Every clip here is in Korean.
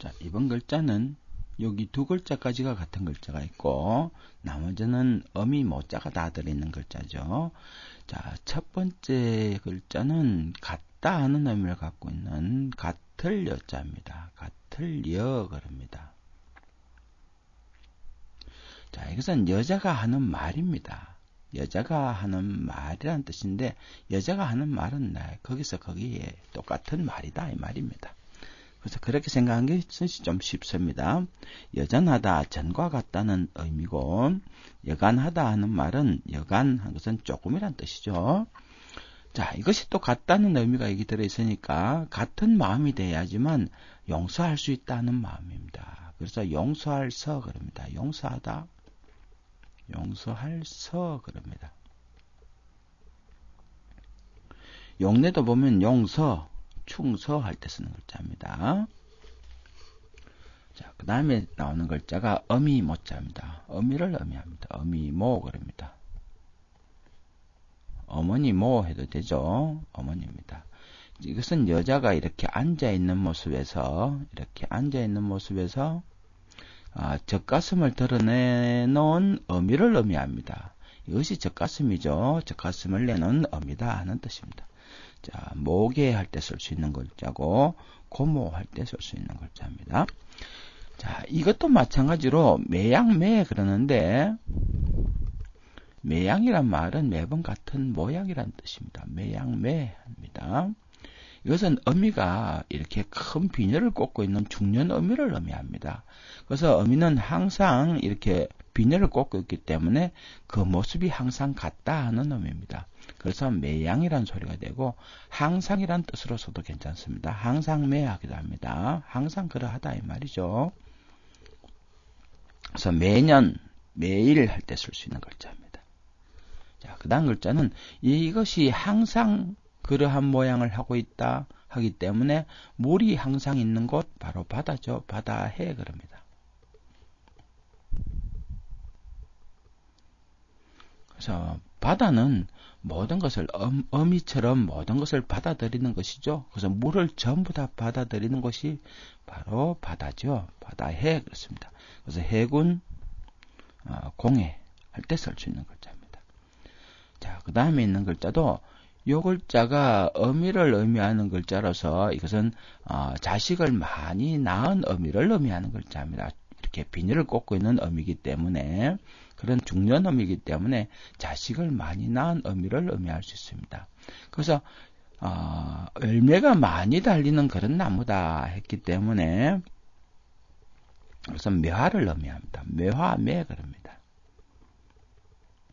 자, 이번 글자는 여기 두 글자까지가 같은 글자가 있고 나머지는 어미 모자가 다 들어있는 글자죠. 자, 첫 번째 글자는 같다 하는 의미를 갖고 있는 같을 여자입니다. 같을 여 그럽니다. 자, 이것은 여자가 하는 말입니다. 여자가 하는 말이란 뜻인데 여자가 하는 말은 나 거기서 거기에 똑같은 말이다 이 말입니다. 그래서 그렇게 생각한 것이 좀 쉽습니다. 여전하다, 전과 같다는 의미고, 여간하다 하는 말은 여간한 것은 조금이란 뜻이죠. 자, 이것이 또 같다는 의미가 여기 들어있으니까 같은 마음이 돼야지만 용서할 수 있다는 마음입니다. 그래서 용서할 서 그럽니다. 용서하다, 용서할 서 그럽니다. 용례도 보면 용서, 충서할 때 쓰는 글자입니다. 자, 그 다음에 나오는 글자가 어미 모자입니다. 어미를 의미합니다. 어미 모 그럽니다. 어머니 모 해도 되죠. 어머니입니다. 이것은 여자가 이렇게 앉아 있는 모습에서 이렇게 앉아 있는 모습에서 아, 젖가슴을 드러내놓은 어미를 의미합니다. 이것이 젖가슴이죠. 젖가슴을 내놓은 어미다 하는 뜻입니다. 자, 모계 할 때 쓸 수 있는 글자고 고모 할 때 쓸 수 있는 글자입니다. 자, 이것도 마찬가지로 매양매 그러는데 매양이란 말은 매번 같은 모양이란 뜻입니다. 매양매입니다. 이것은 어미가 이렇게 큰 비녀를 꽂고 있는 중년 어미를 의미합니다. 그래서 어미는 항상 이렇게 비녀를 꽂고 있기 때문에 그 모습이 항상 같다 하는 의미입니다. 그래서 매양이란 소리가 되고 항상이란 뜻으로서도 괜찮습니다. 항상 매하기도 합니다. 항상 그러하다 이 말이죠. 그래서 매년 매일 할 때 쓸 수 있는 글자입니다. 자, 그 다음 글자는 이것이 항상 그러한 모양을 하고 있다 하기 때문에 물이 항상 있는 곳 바로 바다죠. 바다해 그럽니다. 그래서 바다는 모든 것을 어, 미처럼 모든 것을 받아들이는 것이죠. 그래서 물을 전부 다 받아들이는 것이 바로 바다죠. 바다해 그렇습니다. 그래서 해군 어, 공해 할 때 쓸 수 있는 글자입니다. 자, 그 다음에 있는 글자도 요 글자가 어미를 의미하는 글자로서 이것은 어, 자식을 많이 낳은 어미를 의미하는 글자입니다. 이렇게 비닐을 꽂고 있는 어미이기 때문에 그런 중년 어미이기 때문에 자식을 많이 낳은 어미를 의미할 수 있습니다. 그래서 어, 열매가 많이 달리는 그런 나무다 했기 때문에 그래서 매화를 의미합니다. 매화 매 그럽니다.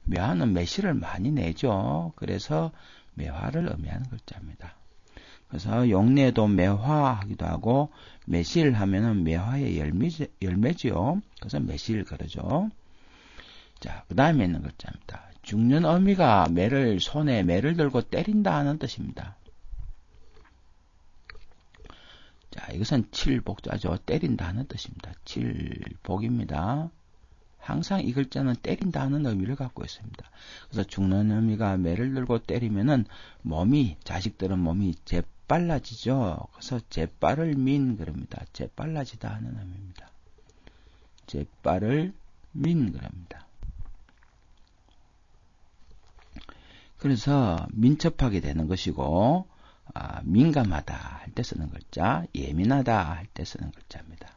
매화는 매실을 많이 내죠. 그래서 매화를 의미하는 글자입니다. 그래서 용례도 매화하기도 하고 매실 하면은 매화의 열매, 열매지요. 그래서 매실 그러죠. 자, 그 다음에 있는 글자입니다. 죽는 어미가 매를 손에 매를 들고 때린다 하는 뜻입니다. 자, 이것은 칠복자죠. 때린다 하는 뜻입니다. 칠복입니다. 항상 이 글자는 때린다 하는 의미를 갖고 있습니다. 그래서 죽는 의미가 매를 들고 때리면은 몸이 자식들은 몸이 재빨라지죠. 그래서 재빨을 민 그럽니다. 재빨라지다 하는 의미입니다. 재빨을 민 그럽니다. 그래서 민첩하게 되는 것이고 아, 민감하다 할 때 쓰는 글자, 예민하다 할 때 쓰는 글자입니다.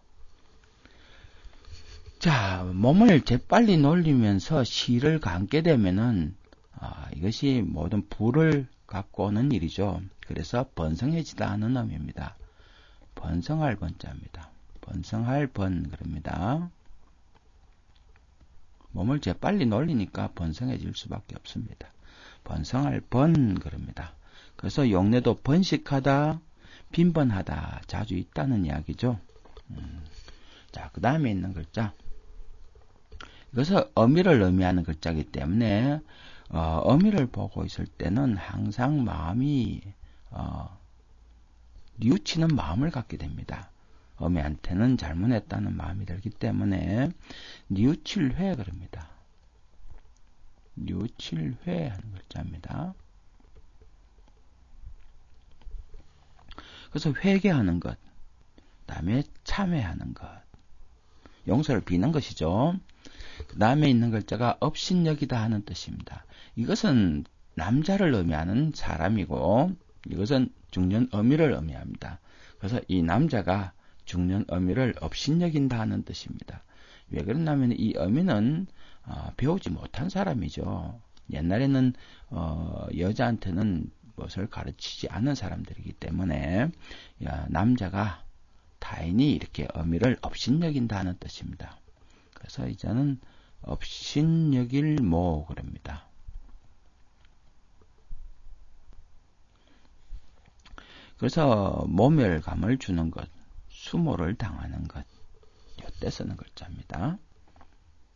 자, 몸을 재빨리 놀리면서 시를 감게 되면은 아, 이것이 모든 불을 갖고 오는 일이죠. 그래서 번성해지다 하는 의미입니다. 번성할 번자입니다. 번성할 번 그럽니다. 몸을 재빨리 놀리니까 번성해질 수밖에 없습니다. 번성할 번 그럽니다. 그래서 용례도 번식하다, 빈번하다 자주 있다는 이야기죠. 음. 자, 그 다음에 있는 글자 이것은 어미를 의미하는 글자이기 때문에 어, 어미를 보고 있을 때는 항상 마음이 어, 뉘우치는 마음을 갖게 됩니다. 어미한테는 잘못했다는 마음이 들기 때문에 뉘우칠 회 그럽니다. 뉘우칠회 하는 글자입니다. 그래서 회개하는 것, 다음에 참회하는 것. 용서를 비는 것이죠. 그 다음에 있는 글자가 업신여기다 하는 뜻입니다. 이것은 남자를 의미하는 사람이고 이것은 중년 어미를 의미합니다. 그래서 이 남자가 중년 어미를 업신여긴다 하는 뜻입니다. 왜 그러냐면 이 어미는 어, 배우지 못한 사람이죠. 옛날에는 어, 여자한테는 무엇을 가르치지 않은 사람들이기 때문에 야, 남자가 타인이 이렇게 어미를 업신여긴다 하는 뜻입니다. 그래서 이제는 업신여길 모 그럽니다. 그래서 모멸감을 주는 것, 수모를 당하는 것, 쓰는 글자입니다.